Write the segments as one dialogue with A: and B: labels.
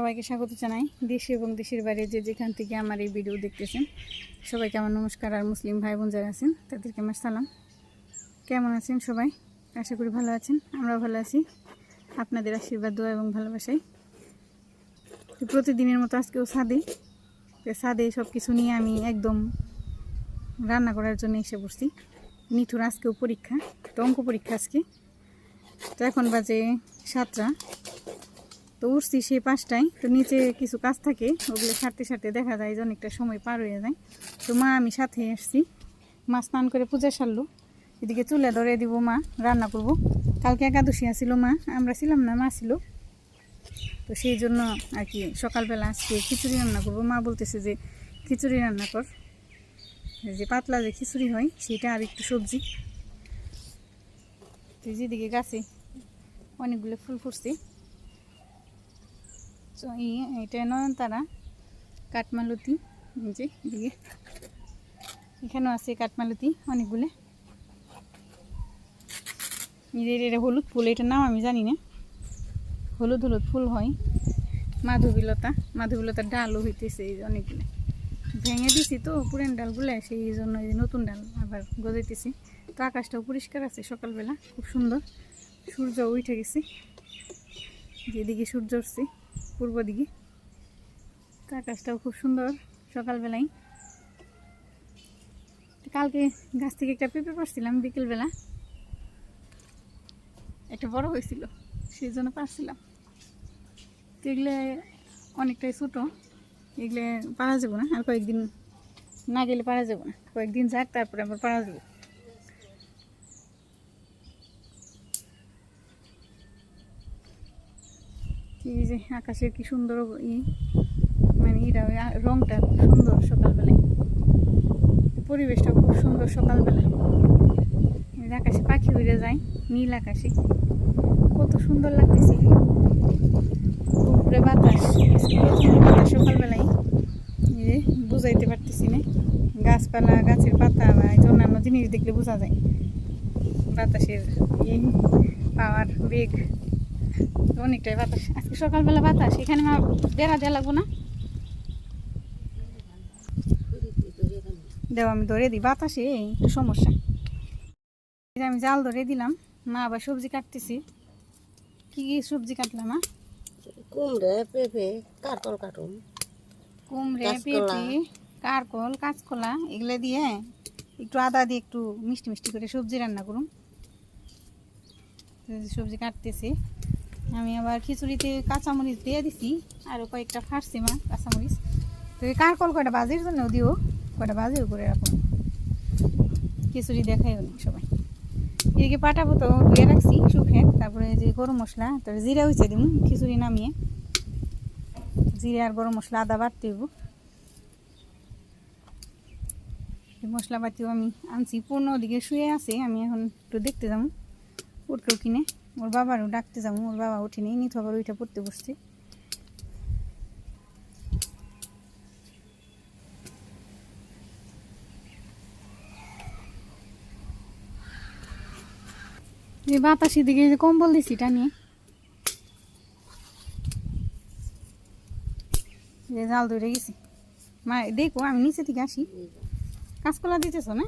A: সবাইকে স্বাগত জানাই দেশে এবং দেশের বাইরে যে যেখান থেকে আমার এই ভিডিও দেখতেছেন। সবাইকে আমার নমস্কার। আর মুসলিম ভাই বোন যারা আছেন, তাদেরকে আমার সালাম। কেমন আছেন সবাই? আশা করি ভালো আছেন। আমরাও ভালো আছি। আপনাদের আশীর্বাদ, দোয়া এবং ভালোবাসাই। প্রতিদিনের মতো আজকেও সাদে ছাদে সব কিছু নিয়ে আমি একদম রান্না করার জন্য এসে বসছি নিঠুর আজকেও পরীক্ষা, তো অঙ্ক পরীক্ষা আজকে। তো এখন বাজে সাতটা। তো উঠছি সেই পাঁচটায়। তো নিচে কিছু কাজ থাকে, ওগুলো সারতে সারতে দেখা যায় যে অনেকটা সময় পার হয়ে যায়। তো মা, আমি সাথে এসছি মা স্নান করে পূজা সারলো। এদিকে চুলে ধরে দিব মা, রান্না করব। কালকে একাদশী আসিল মা, আমরা ছিলাম না, মা ছিল। তো সেই জন্য আর কি সকালবেলা আজকে খিচুড়ি রান্না করব। মা বলতেছে যে, খিচুড়ি রান্না কর। যে পাতলা যে খিচুড়ি হয়, সেটা আর একটু সবজি। তো যেদিকে গাছে অনেকগুলো ফুল ফুটছে। এটা নয়নতারা কাঠমালতি যে এদিকে। এখানেও আছে কাঠমালতি, অনেকগুলো। এদের এটা হলুদ ফুল, এটার নাম আমি জানি না। হলুদ হলুদ ফুল হয়। মাধবীলতা, মাধবীলতার ডালও হইতেছে এই অনেকগুলো। ভেঙে দিছি তো, পুরান ডালগুলো, সেই জন্য এই নতুন ডাল আবার গজাইতেছি। তো আকাশটাও পরিষ্কার আছে সকালবেলা, খুব সুন্দর। সূর্য উঠে গেছে। যেদিকে সূর্য উঠছে। পূর্ব দিকে। আকাশটাও খুব সুন্দর সকালবেলায়। কালকে গাছ থেকে একটা পেঁপে পারছিলাম বিকেলবেলা। একটা বড় হয়েছিল, সেই জন্য পারছিলাম তো এগুলো অনেকটাই ছোটো, এগুলো পারা যাব না, আর কয়েকদিন না গেলে পারা যাব না। কয়েকদিন যাক, তারপরে আবার পারা যাব। এই যে আকাশের কি সুন্দর ই মানে এটা রংটা সুন্দর সকালবেলায়। পরিবেশটা খুব সুন্দর সকালবেলা। আকাশে পাখি উড়ে যায়, নীল আকাশে। কত সুন্দর লাগতেছে। উপরে বাতাস, সকালবেলায়। যে বুঝাইতে পারতেছি না। গাছপালা, গাছের পাতা বা অন্যান্য জিনিস দেখলে বোঝা যায়। বাতাসের পাওয়ার বেগ। অনেকটাই বাতাস। আজকে সকালবেলা বাতাস এখানে মা বেড়া দেওয়া লাগবো না? দেও আমি ধরে দিই বাতাসে একটু সমস্যা। আমি জাল ধরে দিলাম মা আবার সবজি কাটতেছি। কি কি সবজি কাটলাম মা?
B: কুমড়ে পেঁপে কাটল কাটুন।
A: কুমড়ে
B: কাঁচকলা।
A: পেঁপে কারকল কাঁচকলা এগুলো দিয়ে একটু আদা দিয়ে একটু মিষ্টি মিষ্টি করে সবজি রান্না করুন। সবজি কাটতেছি। আমি আবার খিচুড়িতে কাঁচামরিচ দিয়ে দিছি আরও কয়েকটা ফাটছি মা কাঁচামরিচ। তো এই কারকল কয়টা বাজির জন্য দিও? কয়টা বাজিও করে রাখুন খিচুড়ি দেখাই অনেক সবাই। এদিকে পাঠাবো তো ধুয়ে রাখছি শুখে তারপরে যে গরম মশলা, তারপরে জিরা হয়েছে দিন খিচুড়ি নামিয়ে। জিরে আর গরম মশলা আদা বাটতে হইব। এই মশলা পাতিও আমি আনছি, পূর্ণ ওদিকে শুয়ে আছে, আমি এখন একটু দেখতে যাব। উঠকেও কিনে। ওর বাবারও ডাকতে যাব ওর বাবা উঠেনি নিত আবার ওইটা পড়তে বসছে। বাতাসের দিকে যে কম্বল দিছি টানিয়ে যে জাল ধরে গেছি। মা দেখো আমি নিচে থেকে আসি। কাঁচকলা দিতেছ না?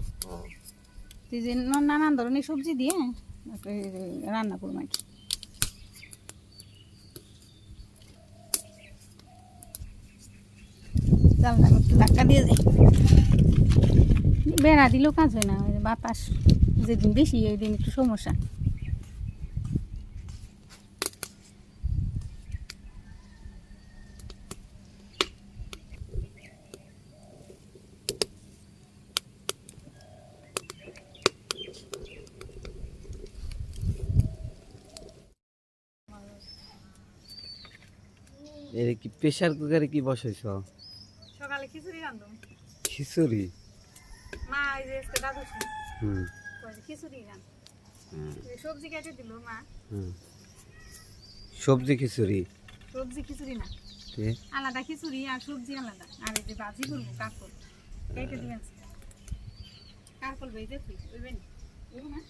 A: তুই যে নানান ধরনের সবজি দিয়ে রান্না করব আর কি। ধাক্কা দিয়ে যাই বেড়া দিলেও কাজ হয় না বাতাস যেদিন বেশি ওই দিন একটু সমস্যা।
C: এর কি প্রেসার কুকারে কি বসাইছ?
A: সকালে খিচুড়ি রান্ধো
C: খিচুড়ি?
A: মা এই যে আজকে দাদু
C: হুম।
A: খিচুড়ি রান
C: হ্যাঁ,
A: সবজি কেটে দিল মা।
C: হুম। সবজি খিচুড়ি?
A: সবজি খিচুড়ি না। আলাদা খিচুড়ি আর সবজি আলাদা। আর এই যে ভাজি করব কাকল কেটে দিবেন কাকল ভেজে তুই বুঝবেন না।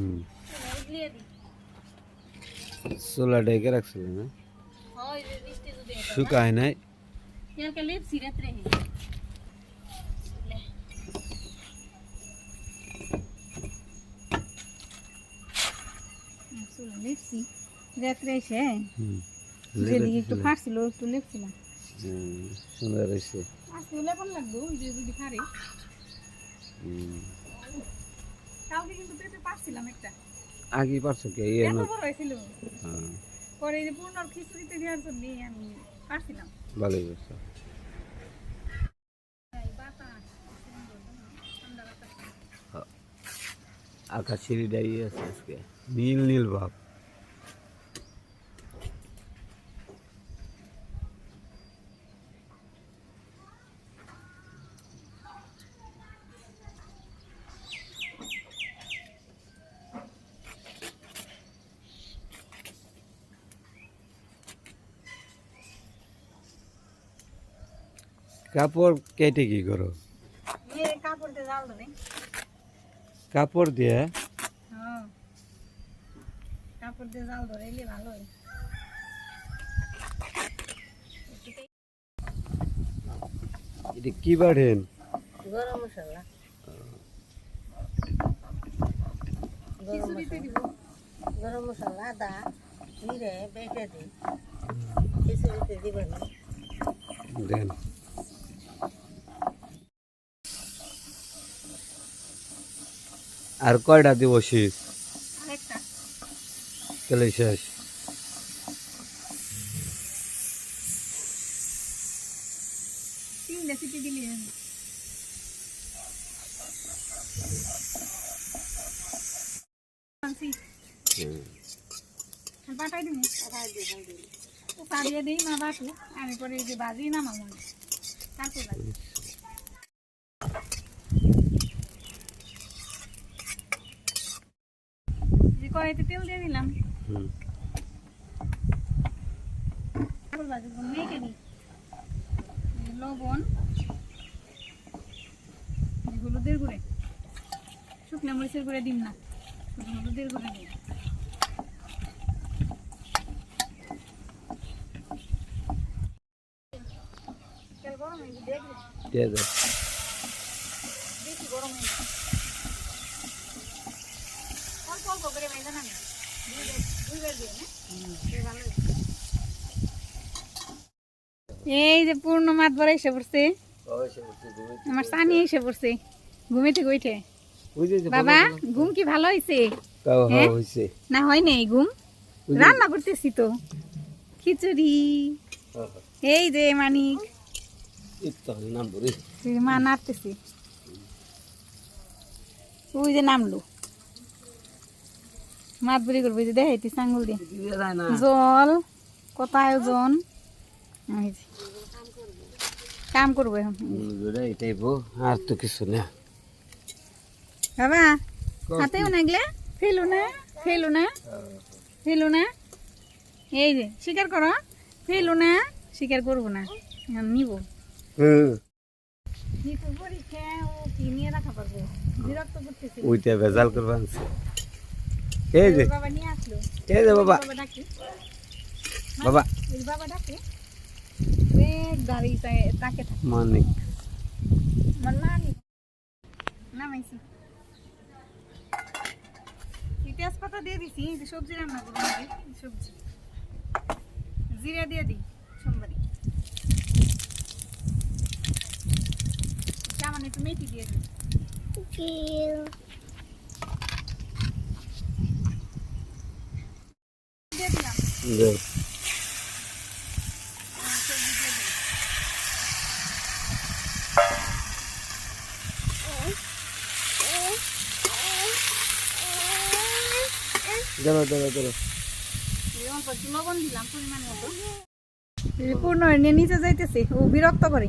C: হুম। চোলা ডেকে রাখছিল না?
A: হয়
C: শুকায় নাই?
A: ইয়াকে লেপসি রাত্রে হে লেপসি রাত্রে এসে
C: হুম।
A: যেদিকে একটু ফাটছিল একটু লেপছিলাম।
C: হুম, সুন্দর হয়েছে
A: আজকে লেপন লাগবো ওই যে যদি ফাড়ে
C: হুম।
A: কালকে কিন্তু পেঁপে পারছিলাম একটা।
C: আগে পারছ কি? এই
A: এত বড় হয়েছিল।
C: হ্যাঁ।
A: পরে এই পূর্ণর খিচুড়িতে দেওয়ার জন্য আমি পারছিলাম।
C: ভালোই করছ আকাশের আছে আজকে। নীল নীল ভাব। কাপড় কেটে কি করো?
A: কাপড় দিয়ে জাল ধরে
C: কাপড় দিয়ে?
A: হ্যাঁ। কাপড় জাল ধরে ভালো হয়।
C: এটা কি বাড়েন?
B: গরম মশলা। গরম মশলা। আদা জিরে বেটে দিই। খিচুড়িতে দিবেন
C: দেন। আর কয়টা দিব শীষ তাহলে শেষ।
A: আমি। পরে বাজি না মামা তারপর কড়াইতে তেল দিয়ে দিলাম।
C: হুম।
A: লবণ হলুদের গুঁড়ে শুকনো মরিচের গুঁড়ে দিন না হলুদের গুঁড়ে দিই। তেল গরম হয়ে দেখলে
C: দিয়ে দাও
A: বেশি গরম হয়ে গেছে অল্প অল্প করে মেজে না দুইবার দুইবার দিয়ে না দিয়ে ভালো হয়েছে। এই যে পূর্ণ মাত বড় এসে পড়ছে। আমার সানি এসে পড়ছে। ঘুমে থেকে উঠে। বাবা ঘুম কি ভালো হয়েছে হ্যাঁ?
C: হয়েছে
A: না হয় নাই ঘুম? রান্না করতেছি তো। খিচুড়ি। এই যে মানিক। মা নাড়তেছি ওই যে নামলো। মাত বুড়ি করব যে দেখাইতেছি আঙ্গুল দিয়ে। জল কত আয়োজন। কাম করব এখন।
C: এটাই বউ আর তো কিছু না।
A: বাবা হাতেও নাগলে ফেলো না ফেলো না ফেলো না। এই যে স্বীকার করো ফেলো না স্বীকার করব না। নিব।
C: ওইটা ভেজাল করবা এই যে।
A: বাবা
C: এই যে বাবা।
A: বাবা ডাকে।
C: বাবা।
A: ওই বাবা ডাকে। এক দাঁড়িয়ে তাকে থাকে
C: মানিক।
A: আমার নামাইছি। দিয়ে দিছি সবজি রান্না করব নাকি সবজি। জিরা দিয়ে দিই সোমবারে। সামান্য একটু মেথি দিয়ে দিই। দিয়ে দিলাম
C: ধরো ধরো ধরো
A: অল্প লবণ দিলাম পরিমাণ মতো পূর্ণ নিয়ে নিচে যাইতেছে। ও বিরক্ত করে।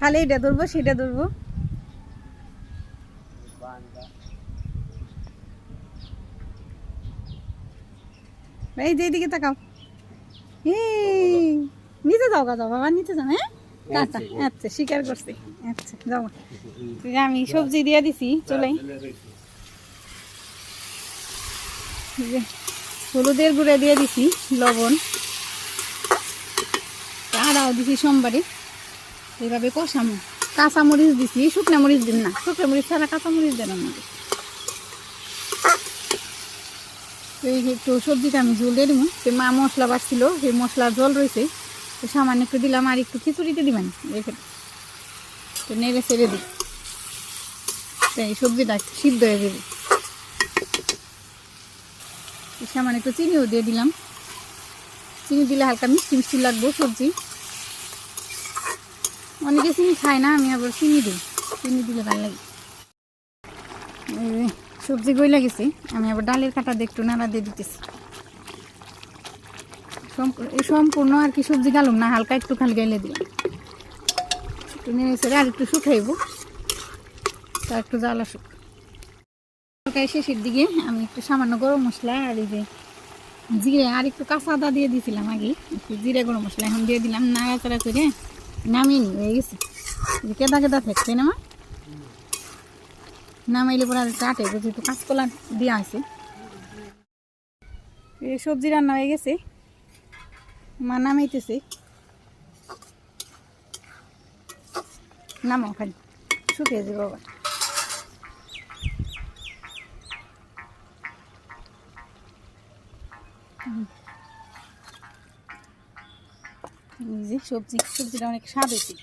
A: খালি এটা ধরবো সেটা ধরবো। এই যে তাকাও। নিচে যাও গা যাও বাবা নিচে যাও হ্যাঁ? টাটা আচ্ছা স্বীকার করছি। আচ্ছা যাও। আমি সবজি দিয়ে দিছি চলাই। এই হলুদের গুঁড়া দিয়ে দিছি, লবণ। আদাও দিছি সোমবারে। এইভাবে কষামো। কাঁচা মরিচ দিছি, শুকনা মরিচ দিন না। শুকনা মরিচ ছাড়া কাঁচা মরিচ দেন আমাকে এই একটু সবজিটা আমি ঝোল দিয়ে দিব সে মা মশলা বাড়ছিল, সেই মশলার জল রয়েছে। তো সামান্য একটু দিলাম আর একটু খিচুড়িতে দিবেন। রেখে তো নেড়ে ছেড়ে দিই। এই সবজিটা সিদ্ধ হয়ে যাবে। সামান্য একটু চিনিও দিয়ে দিলাম। চিনি দিলে হালকা মিষ্টি মিষ্টি লাগবে সবজি। অনেকে চিনি খায় না, আমি আবার চিনি দিই। চিনি দিলে ভালো লাগে। সবজি গইলা গেছে, আমি আবার ডালের কাটা দিয়ে একটু নাড়া দিয়ে দিতেছি। সম্পূর্ণ আর কি সবজি গালুম না, হালকা একটু খালি গাইলে দিলাম। একটু নেড়ে আর একটু শুকাইব। তা একটু জ্বালা শুক। তরকারি শেষের দিকে আমি একটু সামান্য গরম মশলা আর এই যে জিরে আর একটু কাঁচা আদা দিয়ে দিয়েছিলাম আগে, একটু জিরে গরম মশলা এখন দিয়ে দিলাম, নাড়াচাড়া করে নামিয়ে হয়ে গেছে। কেদা কেদা থাকছে না মা? নামাইলে পরে আর কাটে যেহেতু কাঁচকলা দেওয়া আছে। সবজি রান্না হয়ে গেছে। মা নামাইতেছে। নামো খালি, শুকিয়ে যাবে বাবা এই সবজি, সবজিটা অনেক স্বাদ হয়েছে।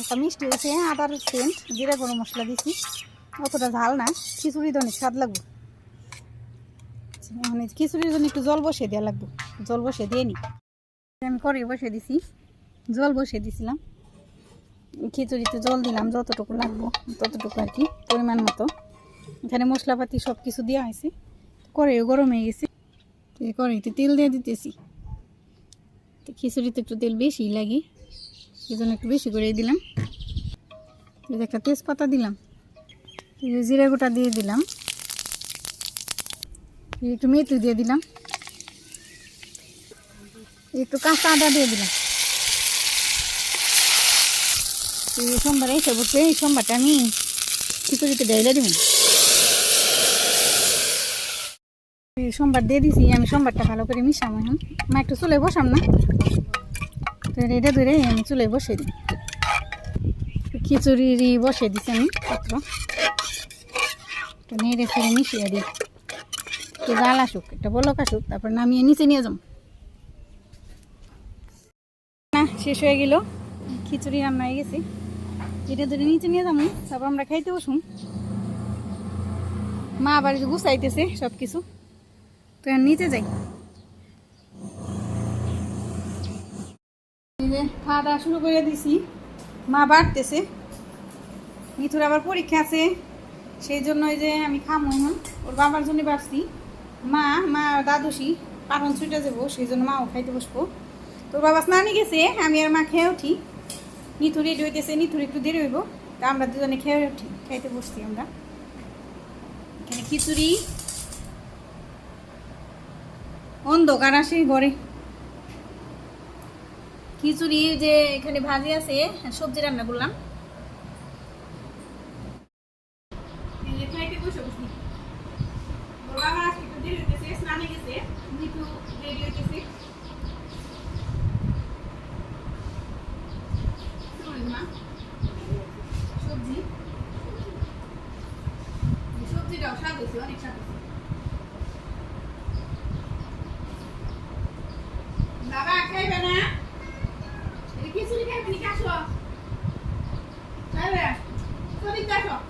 A: একটা মিষ্টি হয়েছে, আদার সেন্ট জিরা গরম মশলা দিছি অতটা ঝাল না, খিচুড়ি তো অনেক স্বাদ লাগবে। মানে খিচুড়ির জন্য একটু জল বসিয়ে দেওয়া লাগবে, জল বসিয়ে দিয়ে নি। আমি করে বসিয়ে দিছি, জল বসিয়ে দিছিলাম। খিচুড়িতে জল দিলাম, যতটুকু লাগবো, ততটুকু আর কি, পরিমাণ মতো। এখানে মশলাপাতি সব কিছু দেওয়া হয়েছে, কড়াইও গরম হয়ে গেছে। কড়াইতে তেল দিয়ে দিতেছি। তো খিচুড়িতে একটু তেল বেশি লাগে সেই জন্য একটু বেশি করে দিলাম। একটা তেজপাতা দিলাম জিরা গোটা দিয়ে দিলাম একটু মেথি দিয়ে দিলাম একটু কাঁচা আদা দিয়ে দিলাম। সোমবার এই এই সোমবারটা আমি খিচুড়িতে ডাইলে দিব এই সোমবার দিয়ে দিছি, আমি সোমবারটা ভালো করে মিশাম এখন। মা একটু চুলে বসাম না? তো ধরে আমি চুলে বসে দিই। খিচুড়ি বসে দিছি আমি, পাত্র। একটু নেড়ে ফেড়ে মিশিয়ে দিই। একটু জাল আসুক, একটা বলক আসুক, তারপর নামিয়ে নিচে নিয়ে না, শেষ হয়ে গেল। খিচুড়ি রান্না হয়ে গেছে। এটা ধরে নিচে নিয়ে যাব তারপর আমরা খাইতে বসুন মা আবার গুছাইতেছে সব কিছু তো নিচে যাই। খাওয়া দাওয়া শুরু করে দিছি। মা বাড়তেছে। মিথুর আবার পরীক্ষা আছে। সেই জন্য যে আমি খামো এখন। ওর বাবার জন্য বাড়ছি। মা মা দাদুসি পাখন ছুটে যাব। সেই জন্য মাও খাইতে বসবো। তোর বাবা স্নানে গেছে। আমি আর মা খেয়ে উঠি। নিথু রেডি হইতেছে। নিথুর একটু দেরি হইব। তা আমরা দুজনে খেয়ে উঠি। খাইতে বসছি আমরা। এখানে খিচুড়ি। অন্ধকার আসে ঘরে খিচুড়ি যে এখানে ভাজি আছে সবজি রান্না করলাম এই যে খাইতে বসে বসি ওর বাবা আজকে একটু দেরি হইতেছে স্নানে গেছে নিতু রেডি হইতেছে চল মা। সবজি এই সবজিটাও স্বাদ হয়েছে অনেক স্বাদ হয়েছে বাবা খাইবে না এটা খিচুড়ি খাইবে নাকি আসো খাইবে চলিতে আসো সকালবেলা